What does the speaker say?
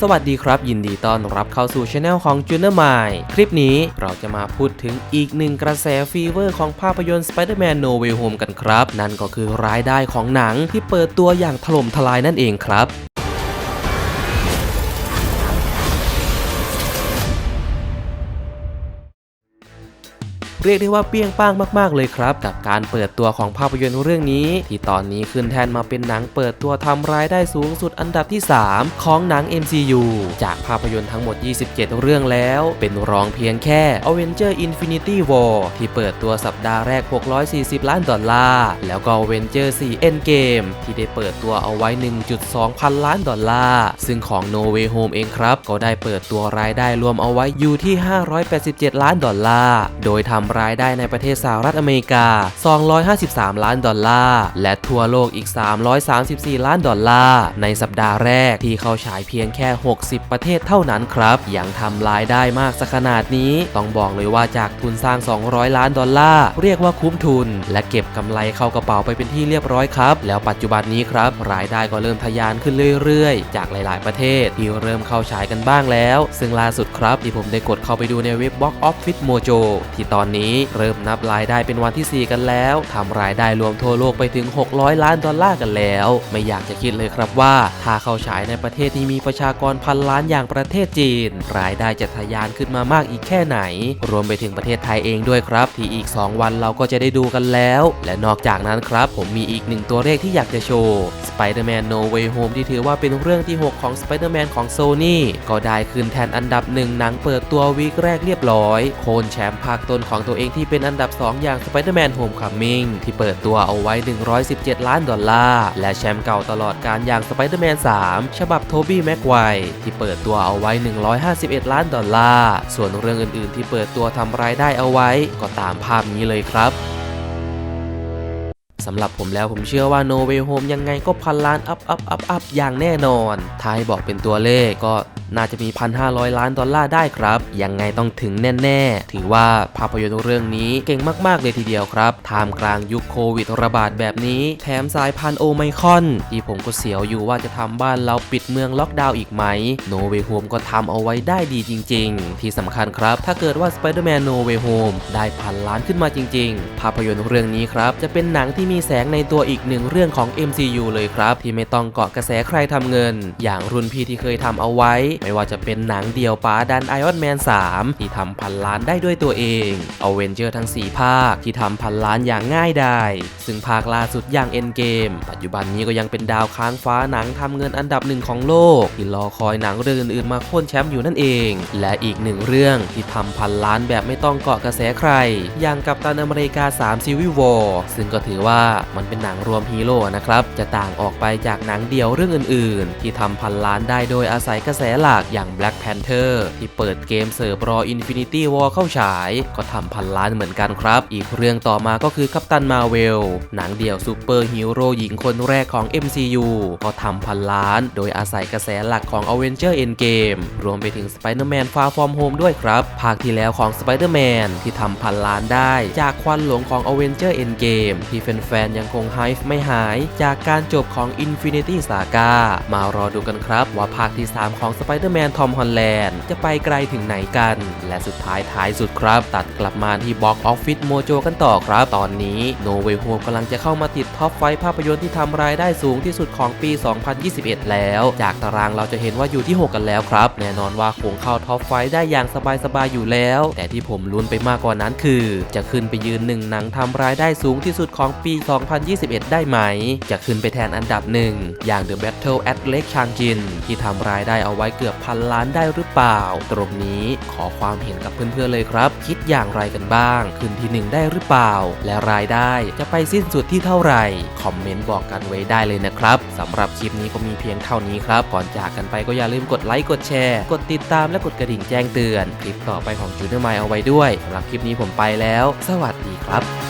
สวัสดีครับ ยินดีต้อนรับเข้าสู่ช anel ของ j u n e r m i n d คลิปนี้เราจะมาพูดถึงอีกหนึ่งกระแสฟีเวอร์ของภาพยนตร์ Spider-Man No Way Home กันครับ นั่นก็คือรายได้ของหนังที่เปิดตัวอย่างถล่มทลายนั่นเองครับ เรียกได้ว่าเปรี้ยงป้างมากๆเลยครับ กับการเปิดตัวของภาพยนตร์เรื่องนี้ ที่ตอนนี้ขึ้นแทนมาเป็นหนังเปิดตัวทำรายได้สูงสุดอันดับที่ 3 ของหนัง MCU จากภาพยนตร์ทั้งหมด 27 เรื่องแล้ว เป็นรองเพียงแค่ Avenger Infinity War ที่เปิดตัวสัปดาห์แรก 640 ล้านดอลลาร์ แล้วก็ Avenger 4 Endgame ที่ได้เปิดตัวเอาไว้ 1.2 พันล้านดอลลาร์ ซึ่งของ No Way Home เองครับ ก็ได้เปิดตัวรายได้รวมเอาไว้อยู่ที่ 587 ล้านดอลลาร์ โดยทำรายได้ในประเทศสหรัฐอเมริกา 253 ล้านดอลลาร์ และทั่วโลกอีก 334 ล้านดอลลาร์ ในสัปดาห์แรกที่เข้าฉายเพียงแค่ 60 ประเทศเท่านั้นครับ ยังทำรายได้มากสักขนาดนี้ ต้องบอกเลยว่าจากทุนสร้าง 200 ล้านดอลลาร์ เรียกว่าคุ้มทุน และเก็บกำไรเข้ากระเป๋าไปเป็นที่เรียบร้อยครับ แล้วปัจจุบันนี้ครับ รายได้ก็เริ่มทะยานขึ้นเรื่อยๆ จากหลาย ๆ ประเทศที่เริ่มเข้าฉายกันบ้างแล้ว ซึ่งล่าสุดครับที่ผมได้กดเข้าไปดูในเว็บ Box Office Mojo ที่ตอนนี้เริ่มนับรายได้เป็นวันที่ 4 กันแล้วทำรายได้รวมทั่วโลกไปถึง 600 ล้านดอลลาร์กันแล้ว ไม่อยากจะคิดเลยครับว่า ถ้าเข้าฉายในประเทศที่มีประชากรพันล้านอย่างประเทศจีน รายได้จะทะยานขึ้นมามากอีกแค่ไหน รวมไปถึงประเทศไทยเองด้วยครับ ที่อีก 2 วันเราก็จะได้ดูกันแล้ว และนอกจากนั้นครับ ผมมีอีกหนึ่งตัวเลขที่อยากจะโชว์ Spider-Man No Way Home ที่ถือว่าเป็นเรื่องที่ 6 ของ Spider-Man ของ Sony ก็ได้ขึ้นแทนอันดับหนึ่งหนังเปิดตัววีคแรกเรียบร้อย โคนแชมป์ภาคต้นของตัวเองที่เป็นอันดับ 2 อย่าง Spider-Man Homecoming ที่เปิดตัวเอาไว้ 117 ล้านดอลลาร์ และแชมป์เก่าตลอดการอย่าง Spider-Man 3 ฉบับโทบี้แม็กไวที่เปิดตัวเอาไว้ 151 ล้านดอลลาร์ ส่วนเรื่องอื่นๆ ที่เปิดตัวทำรายได้เอาไว้ก็ตามภาพนี้เลยครับ สำหรับผมแล้วผมเชื่อว่า No Way Home ยังไงก็พันล้านอัพอัพอัพอัพอย่างแน่นอนถ้าให้บอกเป็นตัวเลขก็น่าจะมี 1,500 ล้านดอลลาร์ได้ครับ ยังไงต้องถึงแน่ ๆ ถือว่าภาพยนตร์เรื่องนี้เก่งมาก ๆ เลยทีเดียวครับท่ามกลางยุคโควิดระบาดแบบนี้ แถมสายพันโอไมคอน ที่ผมก็เสียวอยู่ว่าจะทำบ้านเราปิดเมืองล็อกดาวน์อีกไหม No Way Home ก็ทำเอาไว้ได้ดีจริง ๆ ที่สำคัญครับ ถ้าเกิดว่า Spider-Man No Way Home ได้พันล้านขึ้นมาจริง ๆ ภาพยนตร์เรื่องนี้ครับ จะเป็นหนังที่มีแสงในตัวอีกหนึ่งเรื่องของ MCU เลยครับ ที่ไม่ต้องเกาะกระแสใครทำเงิน อย่างรุ่นพี่ที่เคยทำเอาไว้ ไม่ว่าจะเป็นหนังเดียวป้าดัน Iron Man 3ที่ทำพันล้านได้ด้วยตัวเอง a v e n g e r ทั้ง 4 ภาคที่ทำพันล้านอย่างง่ายดายซึ่งภาคล่าสุดอย่าง Endgame ปัจจุบันนี้ก็ยังเป็นดาวค้างฟ้าหนังทำเงินอันดับหนึ่งของโลก ที่รอคอยหนังเรื่องอื่นๆมาโค่นแชมป์อยู่นั่นเอง และอีกหนึ่งเรื่องที่ทำพันล้านแบบไม่ต้องเกาะกระแสใคร อย่างกับตันอเมริกา3 Civil War ซึ่งก็ถือว่ามันเป็นหนังรวมฮีโร่นะครับจะต่างออกไปจากหนังเดียวเรื่องอื่น ๆ ที่ทำพันล้านได้โดยอาศัยกระแสหลักอย่าง Black Panther ที่เปิดเกมเสิร์ฟรอ Infinity War เข้าฉาย ก็ทำพันล้านเหมือนกันครับ อีกเรื่องต่อมาก็คือกัปตันมาเวลหนังเดี่ยวซูเปอร์ฮีโร่หญิงคนแรกของ MCU ก็ทำพันล้าน โดยอาศัยกระแสหลักของ Avenger Endgame รวมไปถึง Spider-Man Far From Home ด้วยครับ ภาคที่แล้วของ Spider-Man ที่ทำพันล้านได้ จากควันหลงของ Avenger Endgame ที่แฟฟนๆ ยังคงไฮฟ์ไม่หาย จากการจบของ Infinity Saga มารอดูกันครับ ว่าภาคที่ 3 ของ Spider-Man Tom Holland จะไปไกลถึงไหนกัน และสุดท้ายท้ายสุดครับ ตัดกลับมาที่ Box Office Mojo กันต่อครับ ตอนนี้ No Way Home กำลังจะเข้ามาติดท็อปไฟภาพยนตร์ที่ทำรายได้สูงที่สุดของปี 2021 แล้ว จากตารางเราจะเห็นว่าอยู่ที่ 6 กันแล้วครับ แน่นอนว่าคงเข้าท็อปไฟได้อย่างสบายๆอยู่แล้ว แต่ที่ผมลุ้นไปมากกว่านั้นคือ จะขึ้นไปยืนหนึ่งหนังทำรายได้สูงที่สุดของปี2021 ได้ไหม จะขึ้นไปแทนอันดับหนึ่งอย่าง The Battle at Lake Changjin ที่ทำรายได้เอาไว้เกือบพันล้านได้หรือเปล่า ตรงนี้ขอความเห็นกับเพื่อนๆเลยครับ คิดอย่างไรกันบ้าง ขึ้นที่หนึ่งได้หรือเปล่า และรายได้จะไปสิ้นสุดที่เท่าไหร่ คอมเมนต์บอกกันไว้ได้เลยนะครับสำหรับคลิปนี้ก็มีเพียงเท่านี้ครับ ก่อนจากกันไปก็อย่าลืมกดไลค์กดแชร์ กดติดตามและกดกระดิ่งแจ้งเตือน คลิปต่อไปของจูเนอร์ไมเอาไว้ด้วยสำหรับคลิปนี้ผมไปแล้ว สวัสดีครับ